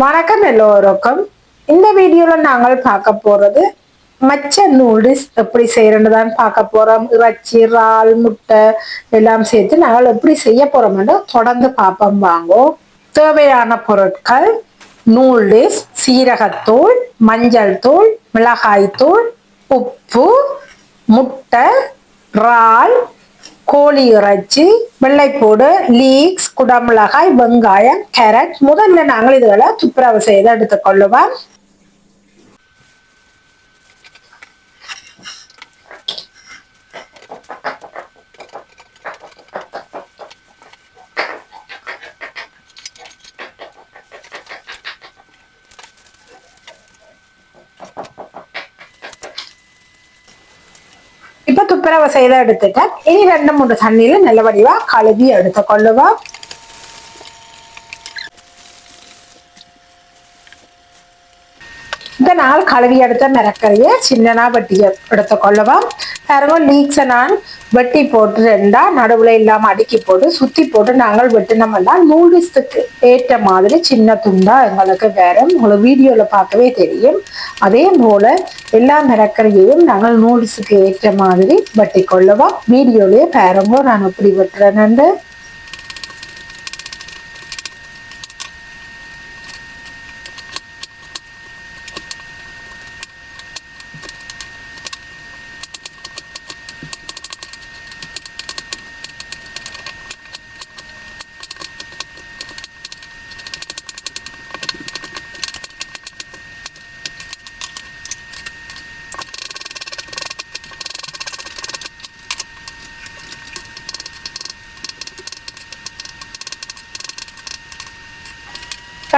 வணக்கம் எல்லோருக்கும். இந்த வீடியோல நாங்கள் பார்க்க போறது மச்ச நூடுல்ஸ் எப்படி செய்யறன்னு தான் பார்க்க போறோம். இறைச்சி இறால் முட்டை எல்லாம் சேர்த்து நாங்கள் எப்படி செய்ய போறோம்னு தொடர்ந்து பார்ப்போம். வாங்கோ. தேவையான பொருட்கள் நூடுல்ஸ் சீரகத்தூள் மஞ்சள் தூள் மிளகாய் தூள் உப்பு முட்டை இறால் கோழி இறைச்சி வெள்ளைப்பூடு லீக்ஸ் குடமிளகாய் வெங்காயம் கேரட் முதல்ல நாங்கள் இதுகளை துப்புரவு செய்து எடுத்துக்கொள்ளுவோம். இப்ப செய்து எடுத்துட்டேன் இனி ரெண்டு மூணு தண்ணியில நல்ல வடிவா கழுவி எடுத்துக்கொள்ளுவோம் இந்த நாள் கழுவி எடுத்த மிரக்கறியை சின்னனா வெட்டி எடுத்துக்கொள்ளுவோம் பாருங்க லீக்ஸை நான் வெட்டி போட்டு ரெண்டா நடுவில் இல்லாமல் அடுக்கி போட்டு சுற்றி போட்டு நாங்கள் வெட்டினோம்னா நூடுல்ஸுக்கு ஏற்ற மாதிரி சின்ன துண்டா எங்களுக்கு வேற உங்களுக்கு வீடியோவில் பார்க்கவே தெரியும். அதே போல் எல்லா மிரக்கறியையும் நாங்கள் நூடுல்ஸுக்கு ஏற்ற மாதிரி வெட்டி கொள்ளுவோம் வீடியோலேயே பாருங்க நான் எப்படி வெட்டுறேன்னு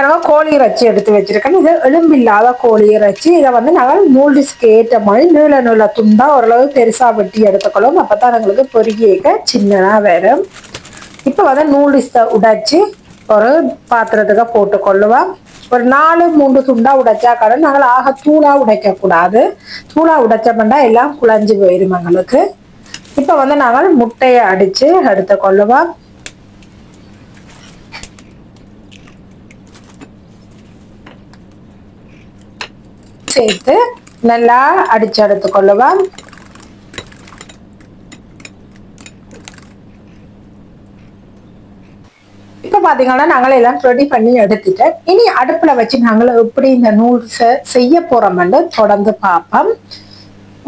ஏற்கனவே கோழி இறைச்சி எடுத்து வச்சிருக்கேன். இது எலும்பில்லாத கோழி இறைச்சி. இதை வந்து நாங்கள் நூல்டிஸ்க்கு ஏற்ற மாதிரி நீள நீள துண்டா ஓரளவு பெருசா வெட்டி எடுத்துக்கணும் அப்பதான் எங்களுக்கு பொறுக்கியக்க சின்னதா வரும். இப்போ வந்து நூடுல்ஸை உடைச்சி ஒரு பாத்திரத்துக்கு போட்டுக்கொள்ளுவோம். ஒரு நாலு மூன்று துண்டா உடைச்சா கடன் நாங்கள் ஆக தூளா உடைக்க கூடாது தூளா உடைச்சோம்னா எல்லாம் குழஞ்சு போயிடும் எங்களுக்கு. இப்போ வந்து நாங்கள் முட்டையை அடிச்சு எடுத்துக்கொள்ளுவோம். சேர்த்து நல்லா அடிச்சு எடுத்துக்கொள்ளுவோம் இப்ப பாத்தீங்கன்னா நாங்கள் எல்லாம் ரெடி பண்ணி எடுத்துட்டேன் இனி அடுப்புல வச்சு நாங்கள் எப்படி இந்த நூல்ஸை செய்ய போகிறோம்னு தொடர்ந்து பார்ப்போம்.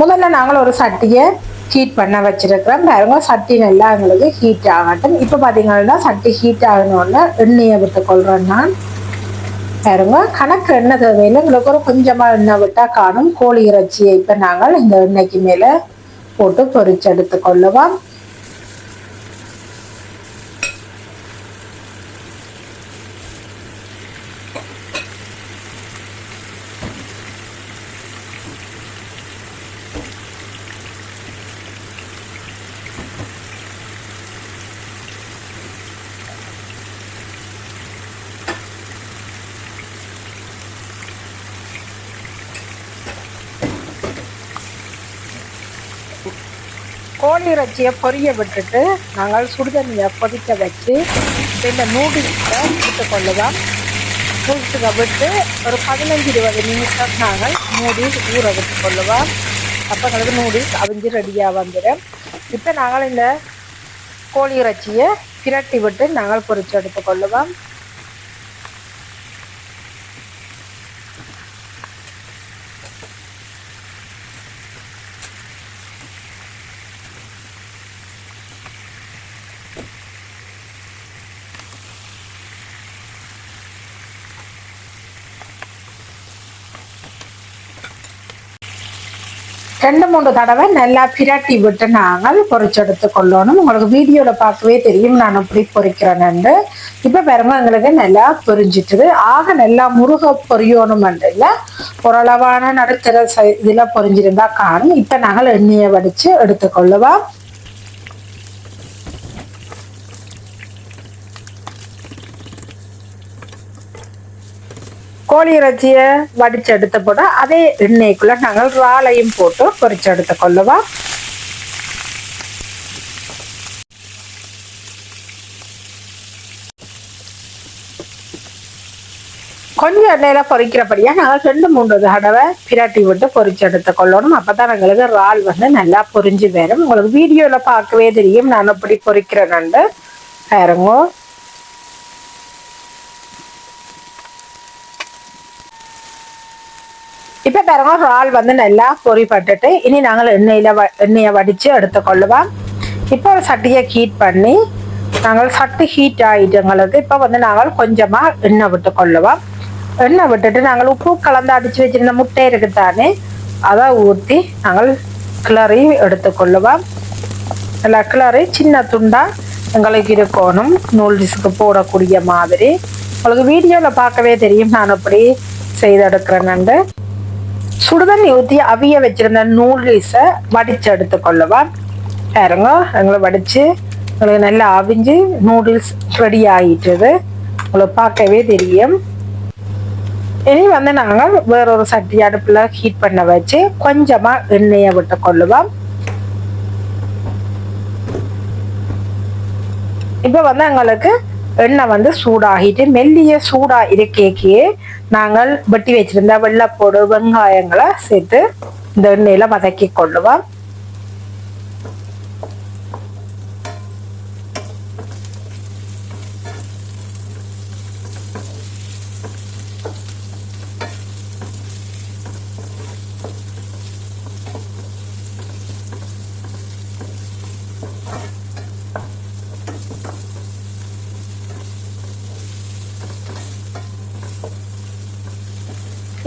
முதல்ல நாங்கள் ஒரு சட்டியை ஹீட் பண்ண வச்சிருக்கிறோம். பாருங்க சட்டி நல்லா எங்களுக்கு ஹீட் ஆகட்டும். இப்ப பாத்தீங்கன்னா சட்டி ஹீட் ஆகணும்னு எண்ணெயை விட்டு கொள்றேன் நான். பாருங்க. கணக்கு எண்ணெய் தேவையில்லை. உங்களுக்கு ஒரு கொஞ்சமாக எண்ணெய் விட்டால் காணும். கோழி இறைச்சியை இப்போ நாங்கள் இந்த எண்ணெய்க்கு மேலே போட்டு பொறிச்செடுத்து கொள்ளுவோம் கோழி இறைச்சியை பொரிய விட்டுட்டு நாங்கள் சுடுதண்ணியை கொதிக்க வச்சு இந்த நூடுல்ஸை விட்டு கொள்ளுவோம் நூடுல்ஸுக்கு விட்டு ஒரு பதினஞ்சு இருபது நிமிஷம் நாங்கள் நூடுல்ஸ் ஊற விட்டு கொள்ளுவோம் அப்போ எங்களுக்கு நூடுல்ஸ் அவிஞ்சு ரெடியாக வந்துடும். இப்போ நாங்கள் இந்த கோழி இறைச்சியை பிரட்டி விட்டு நாங்கள் பொறிச்சு எடுத்துக்கொள்ளுவோம் ரெண்டு மூணு தடவை நல்லா பிரட்டி விட்டு நாங்கள் பொறிச்செடுத்து கொள்ளணும். உங்களுக்கு வீடியோவில் பார்க்கவே தெரியும். நான் எப்படி பொறிக்கிறேன்னு இப்போ பாருங்க எங்களுக்கு நல்லா பொரிஞ்சிட்டுது ஆக நல்லா முருக பொரியணும் இல்லை. ஓரளவான நடுத்தர சை இதில் பொரிஞ்சிருந்தா காணும். இப்போ நாங்கள் எண்ணெயை வடித்து எடுத்துக்கொள்ளுவோம். கோழி இறைச்சியை வடிச்சு எடுத்த போட அதே எண்ணெய்க்குள்ள நாங்கள் இறாலையும் போட்டு பொறிச்சு எடுத்து கொள்ளுவோம். கொஞ்சம் எண்ணெயில பொறிக்கிறபடியா நாங்கள் ரெண்டு மூன்று தடவை பிரட்டி விட்டு பொரிச்சு எடுத்து கொள்ளணும். அப்பதான் எங்களுக்கு இறால் வந்து நல்லா பொறிஞ்சு வரும். உங்களுக்கு வீடியோல பார்க்கவே தெரியும். நான் எப்படி பொரிக்கிறேன்னு பாருங்க. இப்ப பாருங்க இறால் வந்து நல்லா பொரிப்பட்டுட்டு இனி நாங்கள் எண்ணெயில வ- எண்ணெயை வடிச்சு எடுத்துக்கொள்ளுவோம் இப்போ ஒரு சட்டியை ஹீட் பண்ணி நாங்கள் சட்டு ஹீட் ஆயிட்டு எங்களுக்கு இப்போ வந்து நாங்கள் கொஞ்சமா எண்ணெய் விட்டு கொள்ளுவோம் எண்ணெய் விட்டுட்டு நாங்கள் உப்பு கலந்து அடிச்சு வச்சிருந்த முட்டை இருக்குதானே அதை ஊற்றி நாங்கள் கிளறி எடுத்துக்கொள்ளுவோம் நல்லா கிளறி சின்ன துண்டா எங்களுக்கு இருக்கணும் நூல்ஸுக்கு போடக்கூடிய மாதிரி உங்களுக்கு வீடியோவில் பார்க்கவே தெரியும் நான் எப்படி செய்தெடுக்கிறேன்னு சுடுதண்ணி ஊற்றி அவிய வச்சிருந்த நூடுல்ஸை வடிச்சு எடுத்துக்கொள்ளுவோம் பாருங்க எங்களை வடிச்சு உங்களுக்கு நல்லா அவிஞ்சு நூடுல்ஸ் ரெடி ஆயிட்டுது உங்களுக்கு பார்க்கவே தெரியும் இனி வந்து நாங்கள் வேறொரு சட்டி அடுப்பில் ஹீட் பண்ண வச்சு கொஞ்சமாக எண்ணெயை விட்டு கொள்ளுவோம் இப்போ வந்து எங்களுக்கு எண்ணெய் வந்து சூடாகிட்டு மெல்லிய சூடா இருக்கேக்கே நாங்கள் வெட்டி வச்சிருந்த வெள்ளைப்போடு வெங்காயங்களை சேர்த்து இந்த எண்ணெயில வதக்கி கொள்ளுவோம்.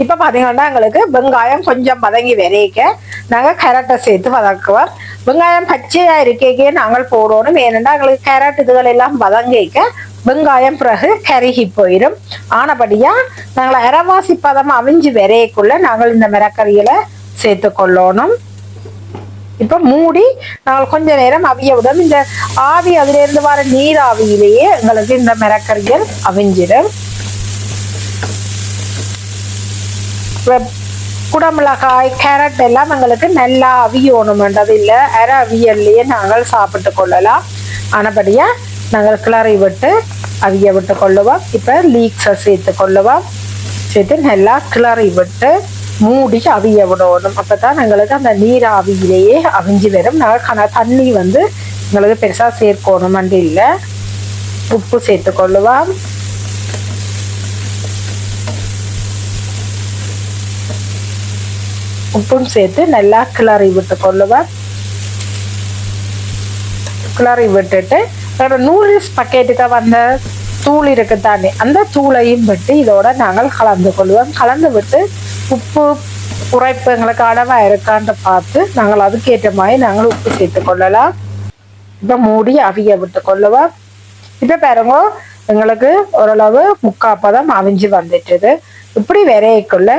இப்போ பார்த்தீங்கன்னா எங்களுக்கு வெங்காயம் கொஞ்சம் வதங்கி விரைக்க நாங்கள் கேரட்டை சேர்த்து வதக்குவோம் வெங்காயம் பச்சையா இருக்கேக்கே நாங்கள் போடணும் ஏனென்றால் எங்களுக்கு கேரட் இதுகள் எல்லாம் வதங்கிக்க வெங்காயம் பிறகு கருகி போயிடும் ஆனபடியா நாங்கள் அரைவாசி பதம் அவிஞ்சு விரையக்குள்ள நாங்கள் இந்த மிரக்கறியில சேர்த்து கொள்ளணும் இப்போ மூடி நாங்கள் கொஞ்ச நேரம் அவிய விடும் இந்த ஆவி அதிலிருந்து வர நீர் ஆவியிலேயே எங்களுக்கு இந்த மிரக்கறிகள் அவிஞ்சிடும் குடமிளகாய் கேரட் எல்லாம் எங்களுக்கு நல்லா அவியணுமென்றது இல்லை. அரை அவியல்லையே நாங்கள் சாப்பிட்டு கொள்ளலாம். ஆனபடியாக நாங்கள் கிளறி விட்டு அவிய விட்டு கொள்ளுவோம். இப்போ லீக்ஸை சேர்த்து கொள்ளுவோம். சேர்த்து நல்லா கிளறி விட்டு மூடி அவிய விடணும். அப்போ தான் எங்களுக்கு அந்த நீர் அவியிலேயே அவிஞ்சு வரும். நாங்கள் கன தண்ணி வந்து எங்களுக்கு பெருசாக சேர்க்கணுமென்று இல்லை. உப்பு சேர்த்து கொள்ளுவோம். உப்பும் சேர்த்து நல்லா கிளறி விட்டு கொள்ளுவேன். கிளறி விட்டுட்டு வேற நூடுல்ஸ் பக்கெட்டுக்கு வந்த தூள் இருக்கு தானே அந்த தூளையும் விட்டு இதோட நாங்கள் கலந்து கொள்வோம். கலந்து விட்டு உப்பு உரைப்பு எங்களுக்கு அளவா இருக்கான்னு பார்த்து நாங்கள் அதுக்கேற்ற மாதிரி நாங்கள் உப்பு சேர்த்து கொள்ளலாம். இப்போ மூடி அவிய விட்டு கொள்ளுவோம். இப்போ பாருங்க எங்களுக்கு ஓரளவு முக்காப்பதம் அவிஞ்சு வந்துட்டுது. இப்படி விரையக்குள்ள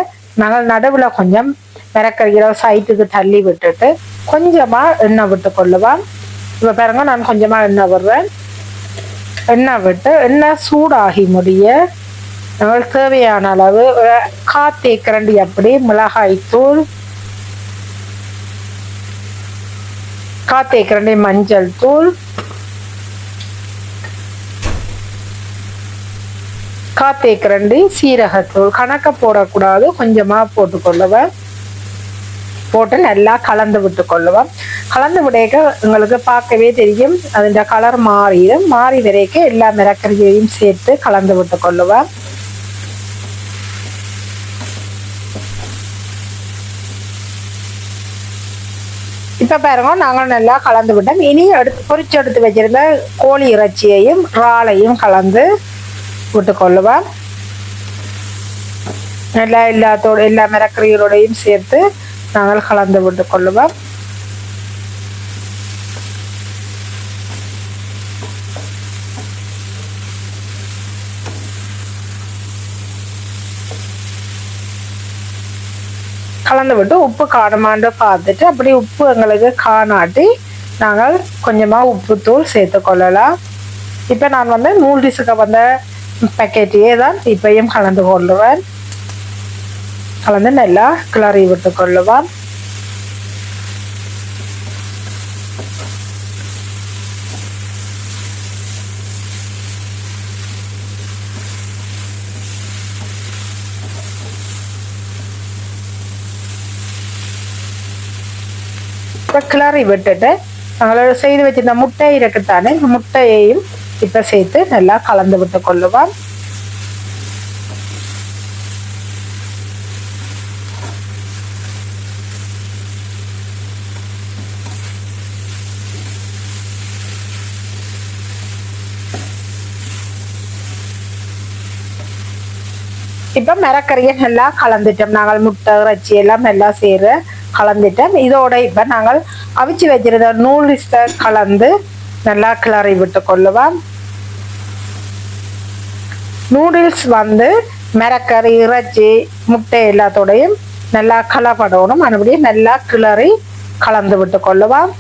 நாங்கள் நடுவில் கொஞ்சம் மிரக்கறிகிற சைட்டுக்கு தள்ளி விட்டுட்டு கொஞ்சமா எண்ணெய் விட்டு கொள்ளுவான் இப்போ பாருங்க நான் கொஞ்சமா எண்ணெய் விடுறேன் எண்ணெய் விட்டு எண்ணெய் சூடாகி முடிய தேவையான அளவு காத்தே கரண்டி அப்படி மிளகாய் தூள் காத்தே கரண்டி மஞ்சள் தூள் காத்தே கரண்டி சீரகத்தூள் கணக்க போடக்கூடாது கொஞ்சமா போட்டுக்கொள்ளுவேன் போட்டு நல்லா கலந்து விட்டு கொள்ளுவோம் கலந்து விடைக்க உங்களுக்கு பார்க்கவே தெரியும். அதிൻ്റെ கலர் மாறிடும். மாறி வரைக்கும் எல்லா மிரக்கறியையும் சேர்த்து கலந்து விட்டு கொள்ளுவோம் இப்ப பாருங்க நாங்கள் நல்லா கலந்து விட்டோம். இனி எடுத்து பொறிச்சு எடுத்து வச்சிருந்த கோழி இறைச்சியையும் இறாலையும் கலந்து விட்டு கொள்ளுவேன் நல்லா எல்லாத்தோட எல்லா மிரக்கறிகளோடையும் சேர்த்து நாங்கள் கலந்து விட்டு கொள்ளுவோம் கலந்து விட்டு உப்பு காணமான்னு பார்த்துட்டு அப்படி உப்பு எங்களுக்கு காணாட்டி நாங்கள் கொஞ்சமாக உப்புத்தூள் சேர்த்து கொள்ளலாம் இப்போ நான் வந்து நூல்டிஸுக்கு வந்த பேக்கெட்டையே தான் இப்பயும் கலந்து கொள்ளுவேன் கலந்து நல்லா கிளறி விட்டு கொள்ளுவோம். இப்போ கிளறி விட்டுட்டு நாங்கள் செய்து வச்சிருந்த முட்டை இருக்குத்தானே முட்டையையும் இப்போ சேர்த்து நல்லா கலந்து விட்டு கொள்ளுவோம். இப்போ மிரக்கறியை நல்லா கலந்துட்டோம். நாங்கள் முட்டை இறைச்சி எல்லாம் நல்லா செய்கிற கலந்துட்டோம். இதோட இப்போ நாங்கள் அவிச்சு வச்சிருந்த நூலிஸ்டை கலந்து நல்லா கிளறி விட்டு கொள்ளுவோம். நூடுல்ஸ் வந்து மிரக்கறி இறைச்சி முட்டை எல்லாத்தோடையும் நல்லா கலப்படணும். மறுபடியும் நல்லா கிளறி கலந்து விட்டு கொள்ளுவோம்.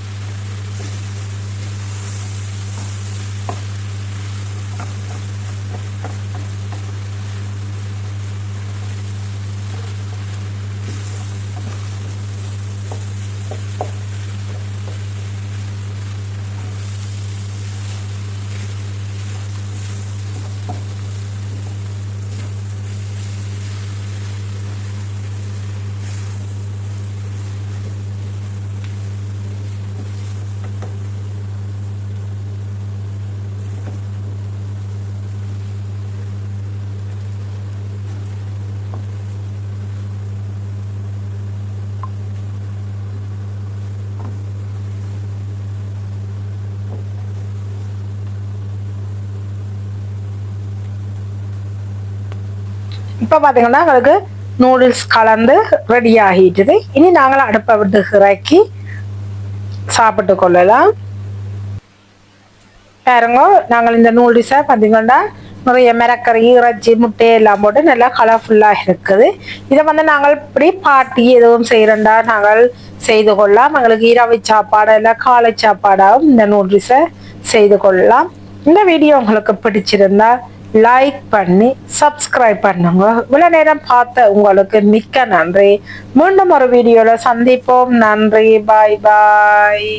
இப்போ பார்த்தீங்கன்னா எங்களுக்கு நூடுல்ஸ் கலந்து ரெடி ஆகிட்டுது இனி நாங்கள் அடுப்பை விட்டு இறக்கி சாப்பிட்டு கொள்ளலாம் பாருங்க நாங்கள் இந்த நூடுல்ஸை பார்த்தீங்கன்னா நிறைய மிரக்கறி இறைச்சி முட்டை எல்லாம் போட்டு நல்லா கலர்ஃபுல்லாக இருக்குது இதை வந்து நாங்கள் இப்படி பாட்டி எதுவும் செய்கிறண்டா நாங்கள் செய்து கொள்ளலாம் எங்களுக்கு இரவு சாப்பாடு இல்லை காலை சாப்பாடாகவும் இந்த நூடுல்ஸை செய்து கொள்ளலாம் இந்த வீடியோ உங்களுக்கு பிடிச்சிருந்தா லைக் பண்ணி சப்ஸ்கிரைப் பண்ணுங்க. இவ்வளோ நேரம் பார்த்த உங்களுக்கு மிக்க நன்றி. மீண்டும் ஒரு வீடியோவில் சந்திப்போம். நன்றி. பாய் பாய்